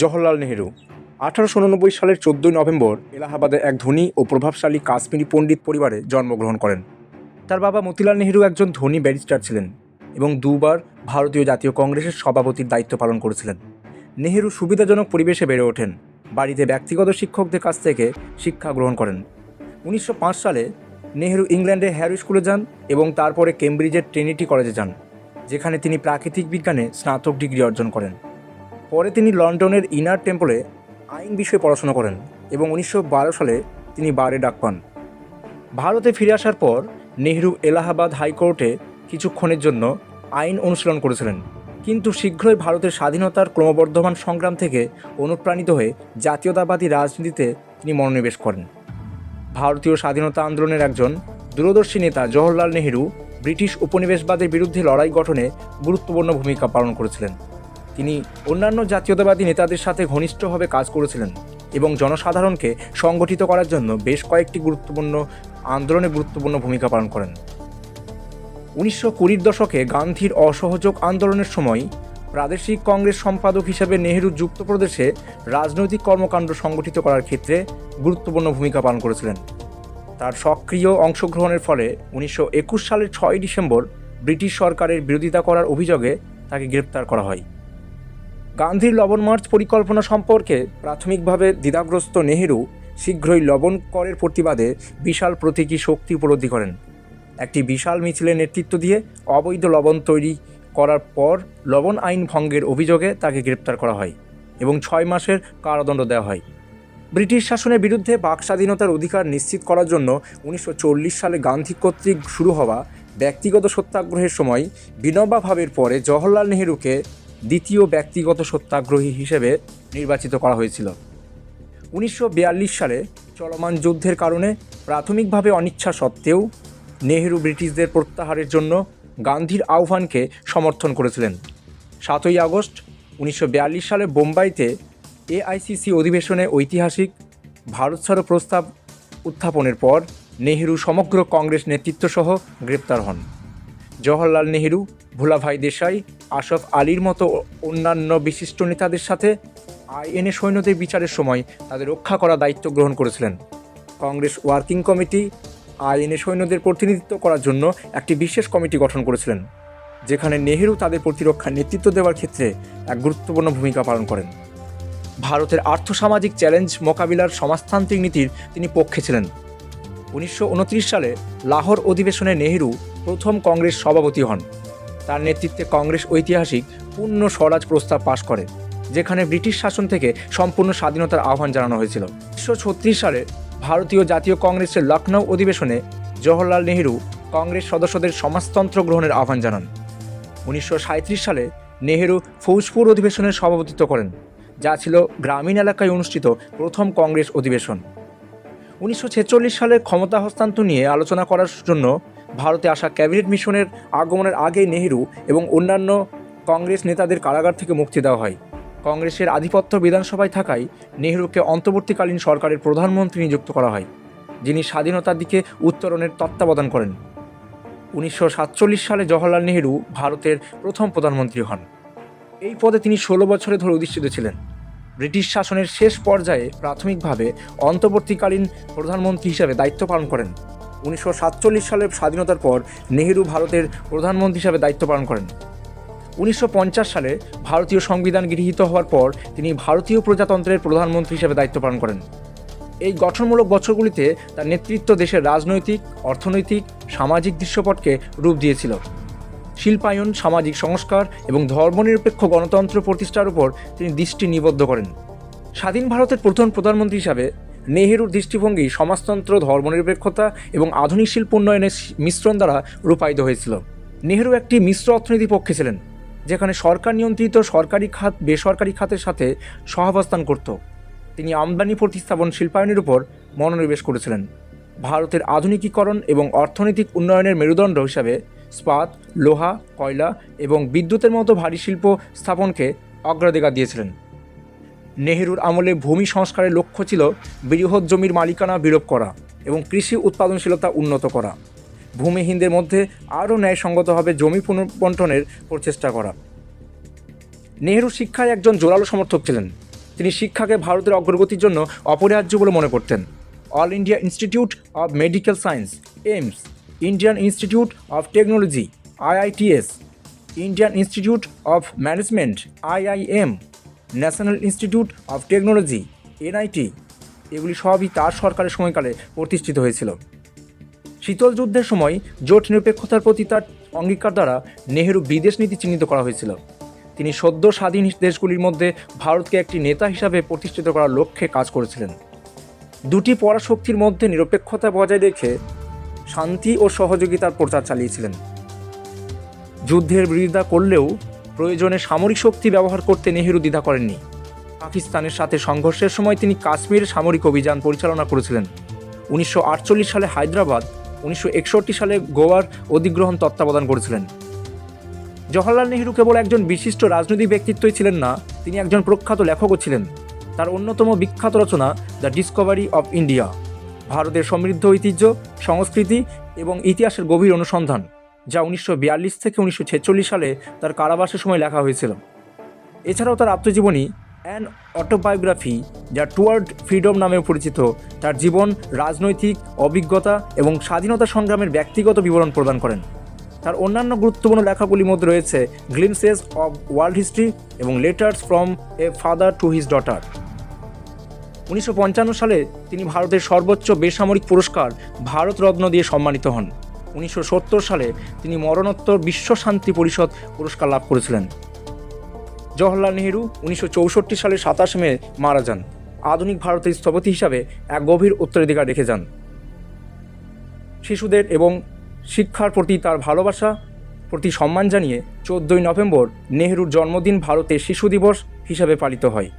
জওহরলাল নেহেরু। আঠারোশো উননব্বই সালের চোদ্দোই নভেম্বর এলাহাবাদে এক ধনী ও প্রভাবশালী কাশ্মীরি পণ্ডিত পরিবারে জন্মগ্রহণ করেন। তার বাবা মতিলাল নেহেরু একজন ধনী ব্যারিস্টার ছিলেন এবং দুবার ভারতীয় জাতীয় কংগ্রেসের সভাপতির দায়িত্ব পালন করেছিলেন। নেহেরু সুবিধাজনক পরিবেশে বেড়ে ওঠেন, বাড়িতে ব্যক্তিগত শিক্ষকদের কাছ থেকে শিক্ষা গ্রহণ করেন। উনিশশো পাঁচ সালে নেহেরু ইংল্যান্ডে হ্যারো স্কুলে যান এবং তারপরে কেমব্রিজের ট্রিনিটি কলেজে যান, যেখানে তিনি প্রাকৃতিক বিজ্ঞানে স্নাতক ডিগ্রি অর্জন করেন। পরে তিনি লন্ডনের ইনার টেম্পলে আইন বিষয়ে পড়াশোনা করেন এবং উনিশশো বারো সালে তিনি বারে ডাক পান। ভারতে ফিরে আসার পর নেহরু এলাহাবাদ হাইকোর্টে কিছুক্ষণের জন্য আইন অনুশীলন করেছিলেন। কিন্তু শীঘ্রই ভারতের স্বাধীনতার ক্রমবর্ধমান সংগ্রাম থেকে অনুপ্রাণিত হয়ে জাতীয়তাবাদী রাজনীতিতে তিনি মনোনিবেশ করেন। ভারতীয় স্বাধীনতা আন্দোলনের একজন দূরদর্শী নেতা জওহরলাল নেহরু ব্রিটিশ উপনিবেশবাদের বিরুদ্ধে লড়াই গঠনে গুরুত্বপূর্ণ ভূমিকা পালন করেছিলেন। তিনি অন্যান্য জাতীয়তাবাদী নেতাদের সাথে ঘনিষ্ঠভাবে কাজ করেছিলেন এবং জনসাধারণকে সংগঠিত করার জন্য বেশ কয়েকটি গুরুত্বপূর্ণ, আন্দোলনে গুরুত্বপূর্ণ ভূমিকা পালন করেন। উনিশশো কুড়ির দশকে গান্ধীর অসহযোগ আন্দোলনের সময় প্রাদেশিক কংগ্রেস সম্পাদক হিসেবে নেহেরু যুক্তপ্রদেশে রাজনৈতিক কর্মকাণ্ড সংগঠিত করার ক্ষেত্রে গুরুত্বপূর্ণ ভূমিকা পালন করেছিলেন। তার সক্রিয় অংশগ্রহণের ফলে উনিশশো একুশ সালের ছয় ডিসেম্বর ব্রিটিশ সরকারের বিরোধিতা করার অভিযোগে তাকে গ্রেপ্তার করা হয়। গান্ধীর লবণ মার্চ পরিকল্পনা সম্পর্কে প্রাথমিকভাবে দ্বিধাগ্রস্ত নেহেরু শীঘ্রই লবণ করের প্রতিবাদে বিশাল প্রতীকী শক্তি উপলব্ধি করেন। একটি বিশাল মিছিলের নেতৃত্ব দিয়ে অবৈধ লবণ তৈরি করার পর লবণ আইন ভঙ্গের অভিযোগে তাকে গ্রেপ্তার করা হয় এবং ছয় মাসের কারাদণ্ড দেওয়া হয়। ব্রিটিশ শাসনের বিরুদ্ধে বাক স্বাধীনতার অধিকার নিশ্চিত করার জন্য উনিশশো চল্লিশ সালে গান্ধী কর্তৃক শুরু হওয়া ব্যক্তিগত সত্যাগ্রহের সময় বিনোবা ভাবের পরে জওহরলাল নেহেরুকে দ্বিতীয় ব্যক্তিগত সত্যাগ্রহী হিসেবে নির্বাচিত করা হয়েছিল। উনিশশো বিয়াল্লিশ সালে চলমান যুদ্ধের কারণে প্রাথমিকভাবে অনিচ্ছা সত্ত্বেও নেহেরু ব্রিটিশদের প্রত্যাহারের জন্য গান্ধীর আহ্বানকে সমর্থন করেছিলেন। সাতই আগস্ট উনিশশো বিয়াল্লিশ সালে বোম্বাইতে এআইসিসি অধিবেশনে ঐতিহাসিক ভারত ছাড়ো প্রস্তাব উত্থাপনের পর নেহেরু সমগ্র কংগ্রেস নেতৃত্বসহ গ্রেপ্তার হন। জওহরলাল নেহেরু, ভোলাভাই দেশাই আশফ আলীর মতো অন্যান্য বিশিষ্ট নেতাদের সাথে আইএনএ সৈন্যদের বিচারের সময় তাদের রক্ষা করা দায়িত্ব গ্রহণ করেছিলেন। কংগ্রেস ওয়ার্কিং কমিটি আইএনএ সৈন্যদের প্রতিনিধিত্ব করার জন্য একটি বিশেষ কমিটি গঠন করেছিলেন, যেখানে নেহেরু তাদের প্রতিরক্ষার নেতৃত্ব দেওয়ার ক্ষেত্রে এক গুরুত্বপূর্ণ ভূমিকা পালন করেন। ভারতের আর্থসামাজিক চ্যালেঞ্জ মোকাবিলার সমাজতান্ত্রিক নীতির তিনি পক্ষে ছিলেন। উনিশশো উনত্রিশ সালে লাহোর অধিবেশনে নেহেরু প্রথম কংগ্রেস সভাপতি হন। তার নেতৃত্বে কংগ্রেস ঐতিহাসিক পূর্ণ স্বরাজ প্রস্তাব পাশ করে, যেখানে ব্রিটিশ শাসন থেকে সম্পূর্ণ স্বাধীনতার আহ্বান জানানো হয়েছিল। উনিশশো ছত্রিশ সালে ভারতীয় জাতীয় কংগ্রেসের লখনৌ অধিবেশনে জওহরলাল নেহেরু কংগ্রেস সদস্যদের সমাজতন্ত্র গ্রহণের আহ্বান জানান। উনিশশো সাঁইত্রিশ সালে নেহেরু ফৌজপুর অধিবেশনের সভাপতিত্ব করেন, যা ছিল গ্রামীণ এলাকায় অনুষ্ঠিত প্রথম কংগ্রেস অধিবেশন। উনিশশো সালের ক্ষমতা হস্তান্তর নিয়ে আলোচনা করার জন্য ভারতে আসা ক্যাবিনেট মিশনের আগমনের আগেই নেহেরু এবং অন্যান্য কংগ্রেস নেতাদের কারাগার থেকে মুক্তি দেওয়া হয়। কংগ্রেসের আধিপত্য বিধানসভায় থাকায় নেহরুকে অন্তর্বর্তীকালীন সরকারের প্রধানমন্ত্রী নিযুক্ত করা হয়, যিনি স্বাধীনতার দিকে উত্তরণের তত্ত্বাবধান করেন। উনিশশো সাতচল্লিশ সালে জওহরলাল নেহরু ভারতের প্রথম প্রধানমন্ত্রী হন। এই পদে তিনি ষোলো বছরে ধরে অধিষ্ঠিত ছিলেন। ব্রিটিশ শাসনের শেষ পর্যায়ে প্রাথমিকভাবে অন্তর্বর্তীকালীন প্রধানমন্ত্রী হিসাবে দায়িত্ব পালন করেন। উনিশশো সাতচল্লিশ সালের স্বাধীনতার পর নেহেরু ভারতের প্রধানমন্ত্রী হিসাবে দায়িত্ব পালন করেন। উনিশশো পঞ্চাশ সালে ভারতীয় সংবিধান গৃহীত হওয়ার পর তিনি ভারতীয় প্রজাতন্ত্রের প্রধানমন্ত্রী হিসেবে দায়িত্ব পালন করেন। এই গঠনমূলক বছরগুলিতে তার নেতৃত্ব দেশের রাজনৈতিক, অর্থনৈতিক, সামাজিক দৃশ্যপটকে রূপ দিয়েছিল। শিল্পায়ন, সামাজিক সংস্কার এবং ধর্মনিরপেক্ষ গণতন্ত্র প্রতিষ্ঠার উপর তিনি দৃষ্টি নিবদ্ধ করেন। স্বাধীন ভারতের প্রথম প্রধানমন্ত্রী হিসাবে নেহেরুর দৃষ্টিভঙ্গি, সমাজতন্ত্র, ধর্মনিরপেক্ষতা এবং আধুনিক শিল্প উন্নয়নের মিশ্রণ দ্বারা রূপায়িত হয়েছিল। নেহেরু একটি মিশ্র অর্থনীতির পক্ষে ছিলেন, যেখানে সরকার নিয়ন্ত্রিত সরকারি খাত, বেসরকারি খাতের সাথে সহাবস্থান করত। তিনি আমদানি প্রতিস্থাপন শিল্পায়নের উপর মনোনিবেশ করেছিলেন। ভারতের আধুনিকীকরণ এবং অর্থনৈতিক উন্নয়নের মেরুদণ্ড হিসাবে স্পাত, লোহা, কয়লা এবং বিদ্যুতের মতো ভারী শিল্প স্থাপনকে অগ্রাধিকার দিয়েছিলেন। নেহেরুর আমলে ভূমি সংস্কারের লক্ষ্য ছিল বৃহৎ জমির মালিকানা বিলোপ করা এবং কৃষি উৎপাদনশীলতা উন্নত করা। ভূমিহীনদের মধ্যে আরও ন্যায়সঙ্গতভাবে জমি পুনর্বন্টনের প্রচেষ্টা করা। নেহেরু শিক্ষায় একজন জোরালো সমর্থক ছিলেন। তিনি শিক্ষাকে ভারতের অগ্রগতির জন্য অপরিহার্য বলে মনে করতেন। All India Institute of Medical Science, AIIMS, Indian Institute of Technology, IITs, Indian Institute of Management, IIM National Institute of Technology, NIT, এগুলি সবই তার সরকারের সময়কালে প্রতিষ্ঠিত হয়েছিল। শীতল যুদ্ধের সময় জোট নিরপেক্ষতার প্রতি তার অঙ্গীকার দ্বারা নেহেরু বিদেশ নীতি চিহ্নিত করা হয়েছিল। তিনি সদ্য স্বাধীন দেশগুলির মধ্যে ভারতকে একটি নেতা হিসাবে প্রতিষ্ঠিত করার লক্ষ্যে কাজ করেছিলেন। দুটি পরাশক্তির মধ্যে নিরপেক্ষতা বজায় রেখে শান্তি ও সহযোগিতার প্রচার চালিয়েছিলেন। যুদ্ধের বিরোধিতা করলেও প্রয়োজনে সামরিক শক্তি ব্যবহার করতে নেহেরু দ্বিধা করেননি। পাকিস্তানের সাথে সংঘর্ষের সময় তিনি কাশ্মীর সামরিক অভিযান পরিচালনা করেছিলেন। উনিশশো আটচল্লিশ সালে হায়দ্রাবাদ, উনিশশো একষট্টি সালে গোয়ার অধিগ্রহণ তত্ত্বাবধান করেছিলেন। জওহরলাল নেহরু কেবল একজন বিশিষ্ট রাজনৈতিক ব্যক্তিত্বই ছিলেন না, তিনি একজন প্রখ্যাত লেখকও ছিলেন। তার অন্যতম বিখ্যাত রচনা, দ্য ডিসকভারি অফ ইন্ডিয়া, ভারতের সমৃদ্ধ ঐতিহ্য, সংস্কৃতি এবং ইতিহাসের গভীর অনুসন্ধান। যা উনিশশো বিয়াল্লিশ থেকে উনিশশো ছেচল্লিশ সালে তার কারাবাসের সময় লেখা হয়েছিল। এছাড়াও তার আত্মজীবনী অ্যান অটোবায়োগ্রাফি যা টুয়ার্ড ফ্রিডম নামেও পরিচিত, তার জীবন, রাজনৈতিক, অভিজ্ঞতা এবং স্বাধীনতা সংগ্রামের ব্যক্তিগত বিবরণ প্রদান করেন। তার অন্যান্য গুরুত্বপূর্ণ লেখাগুলির মধ্যে রয়েছে গ্লিমসেস অব ওয়ার্ল্ড হিস্ট্রি এবং Letters from a Father to his Daughter উনিশশো পঞ্চান্ন সালে তিনি ভারতের সর্বোচ্চ বেসামরিক পুরস্কার ভারতরত্ন দিয়ে সম্মানিত হন। উনিশশো সত্তর সালে তিনি মরণোত্তর বিশ্ব শান্তি পরিষদ পুরস্কার লাভ করেছিলেন। জওহরলাল নেহেরু উনিশশো সালের সাতাশ মে মারা যান। আধুনিক ভারতের স্থপতি হিসাবে এক গভীর উত্তরাধিকার রেখে যান। শিশুদের এবং শিক্ষার প্রতি তার ভালোবাসা, প্রতি সম্মান জানিয়ে চোদ্দোই নভেম্বর নেহরুর জন্মদিন ভারতে শিশু দিবস হিসাবে পালিত হয়।